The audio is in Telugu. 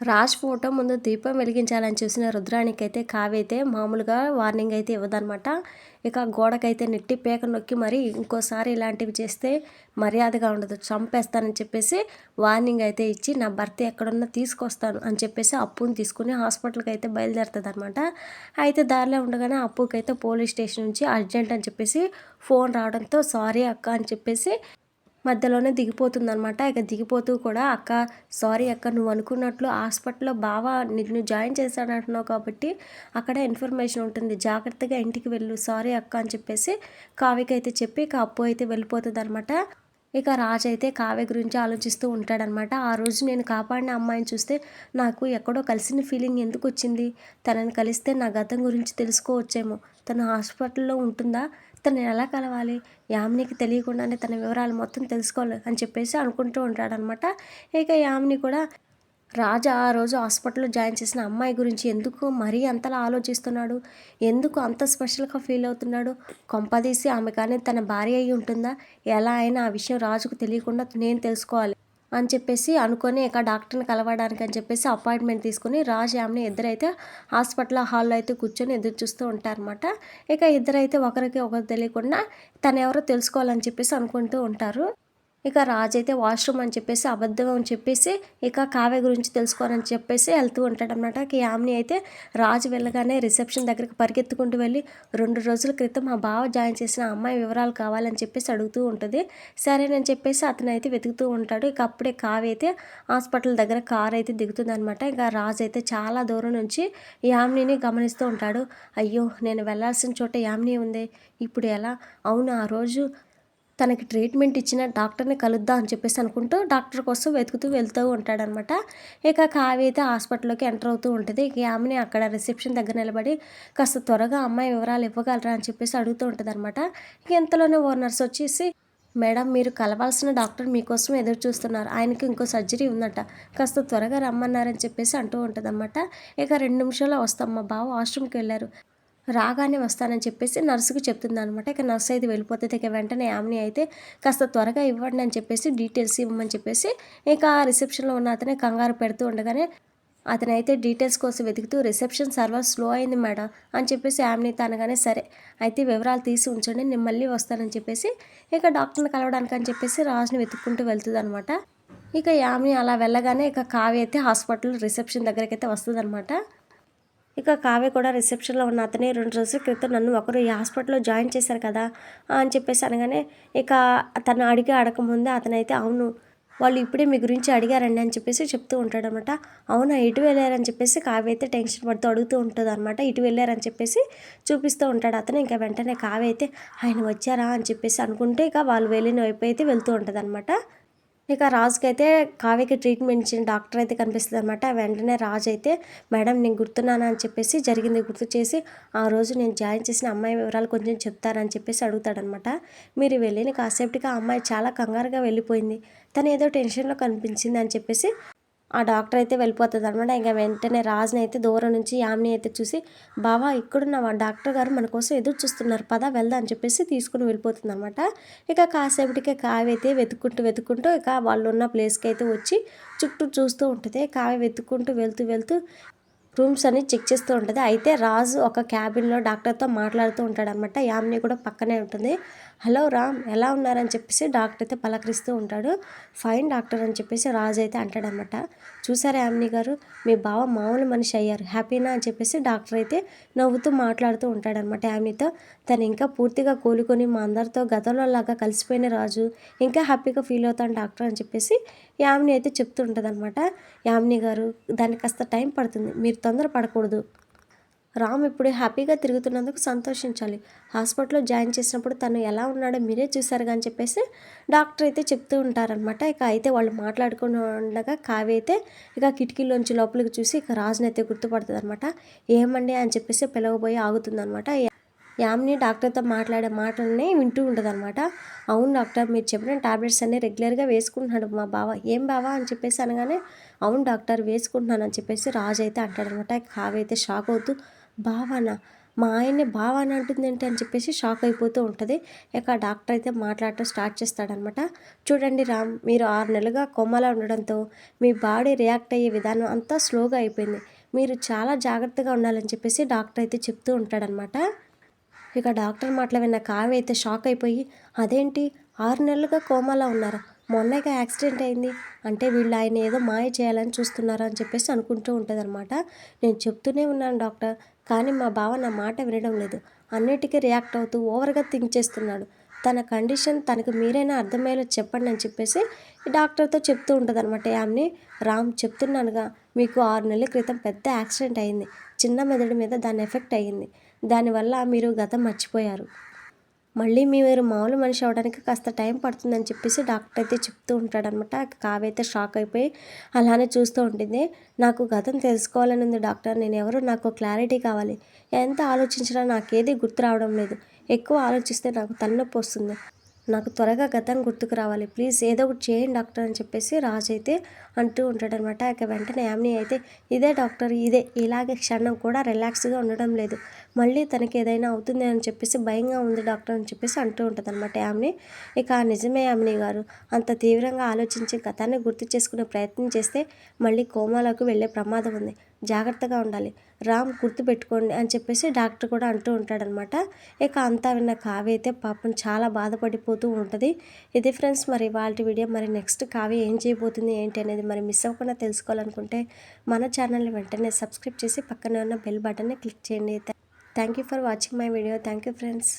రాజ్ ఫోటో ముందు దీపం వెలిగించాలని చూసిన రుద్రానికి అయితే కావైతే మామూలుగా వార్నింగ్ అయితే ఇవ్వదనమాట ఇక గోడకైతే నెట్టి పేక నొక్కి మరి ఇంకోసారి ఇలాంటివి చేస్తే మర్యాదగా ఉండదు. చంపేస్తానని చెప్పేసి వార్నింగ్ అయితే ఇచ్చి నా భర్త ఎక్కడున్నా తీసుకొస్తాను అని చెప్పేసి అప్పుని తీసుకుని హాస్పిటల్కి అయితే బయలుదేరుతుంది అనమాట అయితే దారిలో ఉండగానే అప్పుకైతే పోలీస్ స్టేషన్ నుంచి అర్జెంట్ అని చెప్పేసి ఫోన్ రావడంతో సారీ అక్క అని చెప్పేసి మధ్యలోనే దిగిపోతుందనమాట ఇక దిగిపోతూ కూడా అక్క సారీ అక్క నువ్వు అనుకున్నట్లు హాస్పిటల్లో బాగా నిన్ను జాయిన్ చేశాడంటున్నావు కాబట్టి అక్కడ ఇన్ఫర్మేషన్ ఉంటుంది. జాగ్రత్తగా ఇంటికి వెళ్ళు సారీ అక్క అని చెప్పేసి కావ్యకి అయితే చెప్పి ఇక అప్పు అయితే వెళ్ళిపోతుంది అనమాట ఇక రాజు అయితే కావ్య గురించి ఆలోచిస్తూ ఉంటాడనమాట. ఆ రోజు నేను కాపాడిన అమ్మాయిని చూస్తే నాకు ఎక్కడో కలిసిన ఫీలింగ్ ఎందుకు వచ్చింది? తనని కలిస్తే నా గతం గురించి తెలుసుకోవచ్చేమో. తను హాస్పిటల్లో ఉంటుందా? తను ఎలా కలవాలి? యామినికి తెలియకుండానే తన వివరాలు మొత్తం తెలుసుకోవాలి అని చెప్పేసి అనుకుంటూ ఉంటాడనమాట. ఇక యామిని కూడా రాజా ఆ రోజు హాస్పిటల్లో జాయిన్ చేసిన అమ్మాయి గురించి ఎందుకు మరీ అంతలా ఆలోచిస్తున్నాడు? ఎందుకు అంత స్పెషల్గా ఫీల్ అవుతున్నాడు? కొంపదీసి ఆమె కానీ తన భార్య అయి ఉంటుందా? ఎలా అయినా ఆ విషయం రాజుకు తెలియకుండా నేను తెలుసుకోవాలి అని చెప్పేసి అనుకొని ఇక డాక్టర్ని కలవడానికి అని చెప్పేసి అపాయింట్మెంట్ తీసుకుని రాజ్ యామ్ని ఇద్దరైతే హాస్పిటల్ హాల్లో అయితే కూర్చొని ఎదురు చూస్తూ ఉంటారనమాట ఇక ఇద్దరైతే ఒకరికి ఒకరు తెలియకుండా తను ఎవరో తెలుసుకోవాలని చెప్పేసి అనుకుంటూ ఉంటారు. ఇక రాజు అయితే వాష్రూమ్ అని చెప్పేసి అబద్ధం అని చెప్పేసి ఇక కావ్య గురించి తెలుసుకోవాలని చెప్పేసి వెళ్తూ ఉంటాడనమాట ఇక యామ్ని అయితే రాజు వెళ్ళగానే రిసెప్షన్ దగ్గరికి పరిగెత్తుకుంటూ వెళ్ళి రెండు రోజుల క్రితం మా బావ జాయిన్ చేసిన అమ్మాయి వివరాలు కావాలని చెప్పేసి అడుగుతూ ఉంటుంది. సరేనని చెప్పేసి అతను అయితే వెతుకుతూ ఉంటాడు. ఇక అప్పుడే కావ్య అయితే హాస్పిటల్ దగ్గర కార్ అయితే దిగుతుంది అనమాట ఇక రాజు అయితే చాలా దూరం నుంచి యామ్నిని గమనిస్తూ ఉంటాడు. అయ్యో నేను వెళ్ళాల్సిన చోట యామ్ని ఉంది. ఇప్పుడు ఎలా? అవును ఆ రోజు తనకి ట్రీట్మెంట్ ఇచ్చిన డాక్టర్ని కలుద్దాం అని చెప్పేసి అనుకుంటూ డాక్టర్ కోసం వెతుకుతూ వెళ్తూ ఉంటాడనమాట. ఇక కావ్య అయితే హాస్పిటల్లోకి ఎంటర్ అవుతూ ఉంటుంది. ఇక ఆమెని అక్కడ రిసెప్షన్ దగ్గర నిలబడి కాస్త త్వరగా అమ్మాయి వివరాలు ఇవ్వగలరా అని చెప్పేసి అడుగుతూ ఉంటుంది అనమాట ఇంతలోనే ఓ నర్స్ వచ్చేసి మేడం మీరు కలవాల్సిన డాక్టర్ మీకోసం ఎదురు చూస్తున్నారు. ఆయనకి ఇంకో సర్జరీ ఉందట. కాస్త త్వరగా రమ్మన్నారని చెప్పేసి అంటూ ఉంటుంది అనమాట ఇక రెండు నిమిషాల్లో వస్తాం మా బావ వాష్రూమ్కి వెళ్ళారు. రాగానే వస్తానని చెప్పేసి నర్సుకు చెప్తుంది అనమాట ఇక నర్సు అయితే వెళ్ళిపోతుంది ఇక వెంటనే ఆమెని అయితే కాస్త త్వరగా ఇవ్వండి అని చెప్పేసి డీటెయిల్స్ ఇవ్వమని చెప్పేసి ఇక రిసెప్షన్లో ఉన్న అతనే కంగారు పెడుతూ ఉండగానే అతనైతే డీటెయిల్స్ కోసం వెతుకుతూ రిసెప్షన్ సర్వర్ స్లో అయింది మేడం అని చెప్పేసి ఆమెని తనగానే సరే అయితే వివరాలు తీసి ఉంచండి. నేను మళ్ళీ వస్తానని చెప్పేసి ఇక డాక్టర్ని కలవడానికి అని చెప్పేసి రాజుని వెతుక్కుంటూ వెళ్తుంది అనమాట ఇక యామిని అలా వెళ్ళగానే ఇక కావ్య అయితే హాస్పిటల్ రిసెప్షన్ దగ్గరికి అయితే వస్తుంది అనమాట ఇక కావ్య కూడా రిసెప్షన్లో ఉన్న అతనే రెండు రోజుల క్రితం నన్ను ఒకరు ఈ హాస్పిటల్లో జాయిన్ చేశారు కదా అని చెప్పేసి అనగానే ఇక తను అడిగి అడగముందే అతనైతే అవును వాళ్ళు ఇప్పుడే మీ గురించి అడిగారండి అని చెప్పేసి చెప్తూ ఉంటాడనమాట. అవునా ఇటు వెళ్ళారని చెప్పేసి కావ్య అయితే టెన్షన్ పడుతూ అడుగుతూ ఉంటుంది అనమాట ఇటు వెళ్ళారని చెప్పేసి చూపిస్తూ ఉంటాడు అతను. ఇంకా వెంటనే కావ్య అయితే ఆయన వచ్చారా అని చెప్పేసి అనుకుంటే ఇక వాళ్ళు వెళ్ళిన వైపు అయితే వెళ్తూ ఉంటుంది అనమాట ఇక రాజుకి అయితే కావ్యకి ట్రీట్మెంట్ ఇచ్చిన డాక్టర్ అయితే కనిపిస్తుంది అనమాట వెంటనే రాజు అయితే మేడం నేను గుర్తున్నాను? అని చెప్పేసి జరిగింది గుర్తు చేసి ఆ రోజు నేను జాయిన్ చేసిన అమ్మాయి వివరాలు కొంచెం చెప్తారని చెప్పేసి అడుగుతాడనమాట మీరు వెళ్ళిన కాసేపటికి ఆ అమ్మాయి చాలా కంగారుగా వెళ్ళిపోయింది. తను ఏదో టెన్షన్లో కనిపించింది అని చెప్పేసి ఆ డాక్టర్ అయితే వెళ్ళిపోతుంది అనమాట ఇంకా వెంటనే రాజుని అయితే దూరం నుంచి యామిని అయితే చూసి బావా ఇక్కడున్న డాక్టర్ గారు మన కోసం ఎదురు చూస్తున్నారు. పదా వెళ్దా అని చెప్పేసి తీసుకుని వెళ్ళిపోతుంది అనమాట ఇక కాసేపటికే కావి అయితే వెతుక్కుంటూ వెతుక్కుంటూ ఇక వాళ్ళు ఉన్న ప్లేస్కి అయితే వచ్చి చుట్టూ చూస్తూ ఉంటుంది. కావి వెతుక్కుంటూ వెళ్తూ వెళ్తూ రూమ్స్ అన్ని చెక్ చేస్తూ ఉంటుంది. అయితే రాజు ఒక క్యాబిన్లో డాక్టర్తో మాట్లాడుతూ ఉంటాడనమాట యామ్ని యామిని కూడా పక్కనే ఉంటుంది. హలో రామ్ ఎలా ఉన్నారని చెప్పేసి డాక్టర్ అయితే పలకరిస్తూ ఉంటాడు. ఫైన్ డాక్టర్ అని చెప్పేసి రాజు అయితే అంటాడనమాట చూసారా యామిని గారు? మీ బావ మామూలు మనిషి అయ్యారు. హ్యాపీనా అని చెప్పేసి డాక్టర్ అయితే నవ్వుతూ మాట్లాడుతూ ఉంటాడనమాట యామినితో. తను ఇంకా పూర్తిగా కోలుకొని మా అందరితో గతంలో లాగా కలిసిపోయిన రాజు ఇంకా హ్యాపీగా ఫీల్ అవుతాను డాక్టర్ అని చెప్పేసి యామిని అయితే చెప్తుంటుంది అనమాట యామిని గారు దానికి కాస్త టైం పడుతుంది. మీరు తొందర పడకూడదు రామ్ ఇప్పుడు హ్యాపీగా తిరుగుతున్నందుకు సంతోషించాలి. హాస్పిటల్లో జాయిన్ చేసినప్పుడు తను ఎలా ఉన్నాడో మీరే చూశారు అని చెప్పేసి డాక్టర్ అయితే చెప్తూ ఉంటారనమాట ఇక అయితే వాళ్ళు మాట్లాడుకుని ఉండగా కావ్య అయితే ఇక కిటికీలోంచి లోపలికి చూసి ఇక రాజునైతే గుర్తుపడుతుంది అనమాట ఏమండి అని చెప్పేసి పిలవబోయి ఆగుతుందనమాట యామిని డాక్టర్తో మాట్లాడే మాటలనే వింటూ ఉంటుంది అనమాట అవును డాక్టర్ మీరు చెప్పిన టాబ్లెట్స్ అన్నీ రెగ్యులర్గా వేసుకుంటున్నాడు మా బావ. ఏం బావా అని చెప్పేసి అనగానే అవును డాక్టర్ వేసుకుంటున్నాను అని చెప్పేసి రాజు అయితే అంటాడనమాట కావ్య అయితే షాక్ అవుతూ బావనా? మా ఆయన్ని బావ అని అంటుందేంటి అని చెప్పేసి షాక్ అయిపోతూ ఉంటుంది. ఇక డాక్టర్ అయితే మాట్లాడటం స్టార్ట్ చేస్తాడనమాట చూడండి రామ్ మీరు ఆరు నెలలుగా కొమ్మలా ఉండడంతో మీ బాడీ రియాక్ట్ అయ్యే విధానం అంతా స్లోగా అయిపోయింది. మీరు చాలా జాగ్రత్తగా ఉండాలని చెప్పేసి డాక్టర్ అయితే చెప్తూ ఉంటాడనమాట ఇక డాక్టర్ మాటలు విన్న కావ్య అయితే షాక్ అయిపోయి అదేంటి? ఆరు నెలలుగా కోమాలో ఉన్నారు? మొన్నగా యాక్సిడెంట్ అయింది. అంటే వీళ్ళు ఆయన ఏదో మాయ చేయాలని చూస్తున్నారు? అని చెప్పేసి అనుకుంటూ ఉంటుంది అనమాట నేను చెప్తూనే ఉన్నాను డాక్టర్ కానీ మా బావ నా మాట వినడం లేదు. అన్నిటికీ రియాక్ట్ అవుతూ ఓవర్గా థింక్ చేస్తున్నాడు. తన కండిషన్ తనకు మీరైనా అర్థమయ్యేలా చెప్పండి అని చెప్పేసి ఈ డాక్టర్తో చెప్తూ ఉంటుంది అనమాట ఆమెని రామ్ చెప్తున్నానుగా మీకు ఆరు నెలల క్రితం పెద్ద యాక్సిడెంట్ అయింది. చిన్న మెదడు మీద దాని ఎఫెక్ట్ అయ్యింది. దానివల్ల మీరు గతం మర్చిపోయారు. మళ్ళీ మీరు మామూలు మనిషి అవడానికి కాస్త టైం పడుతుందని చెప్పేసి డాక్టర్ అయితే చెప్తూ ఉంటాడనమాట కావైతే అయితే షాక్ అయిపోయి అలానే చూస్తూ ఉంటుంది నాకు గతం తెలుసుకోవాలని ఉంది డాక్టర్. నేను ఎవరు? నాకు క్లారిటీ కావాలి. ఎంత ఆలోచించినా నాకేది గుర్తు రావడం లేదు. ఎక్కువ ఆలోచిస్తే నాకు తలనొప్పి వస్తుంది. నాకు త్వరగా గతం గుర్తుకు రావాలి. ప్లీజ్ ఏదో ఒకటి చేయండి డాక్టర్ అని చెప్పేసి రాజు అయితే అంటూ ఉంటాడనమాట. ఇక వెంటనే యామిని అయితే ఇదే డాక్టర్ ఇదే. ఇలాగే క్షణం కూడా రిలాక్స్గా ఉండడం లేదు. మళ్ళీ తనకి ఏదైనా అవుతుంది అని చెప్పేసి భయంగా ఉంది డాక్టర్ అని చెప్పేసి అంటూ ఉంటుంది అనమాట యామిని. ఇక నిజమే యామిని గారు అంత తీవ్రంగా ఆలోచించి గతాన్ని గుర్తు చేసుకునే ప్రయత్నం చేస్తే మళ్ళీ కోమాలోకి వెళ్ళే ప్రమాదం ఉంది. జాగ్రత్తగా ఉండాలి. రామ్ గుర్తుపెట్టుకోండి అని చెప్పేసి డాక్టర్ కూడా అంటూ ఉంటాడనమాట. ఇక అంతా విన్న కావ్య అయితే పాపం చాలా బాధపడిపోతూ ఉంటుంది. ఇది ఫ్రెండ్స్ మరి వాళ్ళ వీడియో. మరి నెక్స్ట్ కావ్య ఏం చేయబోతుంది ఏంటి అనేది మరి మిస్ అవ్వకుండా తెలుసుకోవాలనుకుంటే మన ఛానల్ని వెంటనే సబ్స్క్రైబ్ చేసి పక్కనే ఉన్న బెల్ బటన్ని క్లిక్ చేయండి. Thank you for watching my video. Thank you friends.